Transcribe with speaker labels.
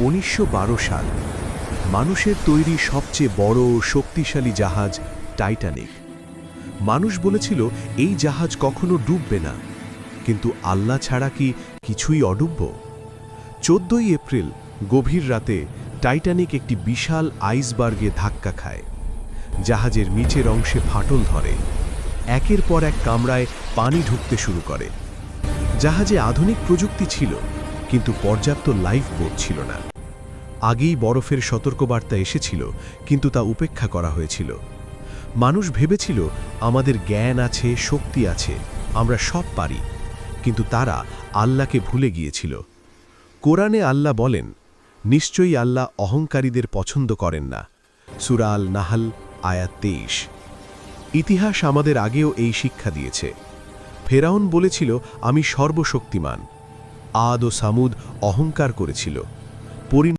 Speaker 1: উনিশশো বারো সাল, মানুষের তৈরি সবচেয়ে বড় শক্তিশালী জাহাজ টাইটানিক। মানুষ বলেছিল, এই জাহাজ কখনো ডুববে না। কিন্তু আল্লাহ ছাড়া কি কিছুই অডুব্য চোদ্দই এপ্রিল, গভীর রাতে টাইটানিক একটি বিশাল আইসবার্গে ধাক্কা খায়। জাহাজের নিচের অংশে ফাটল ধরে। একের পর এক কামরায় পানি ঢুকতে শুরু করে। জাহাজে আধুনিক প্রযুক্তি ছিল। কিন্তু পর্যাপ্ত লাইফ বোট ছিল না। আগেই বরফের সতর্কবার্তা এসেছিল, কিন্তু তা উপেক্ষা করা হয়েছিল। মানুষ ভেবেছিল, আমাদের জ্ঞান আছে, শক্তি আছে, আমরা সব পারি। কিন্তু তারা আল্লাহকে ভুলে গিয়েছিল। কোরআনে আল্লাহ বলেন, নিশ্চয়ই আল্লাহ অহংকারীদের পছন্দ করেন না। সুরাল নাহাল আয়াত তেইশ। ইতিহাস আমাদের আগেও এই শিক্ষা দিয়েছে। ফেরাউন বলেছিল, আমি সর্বশক্তিমান। আদ ও সামুদ অহংকার করেছিল। পরি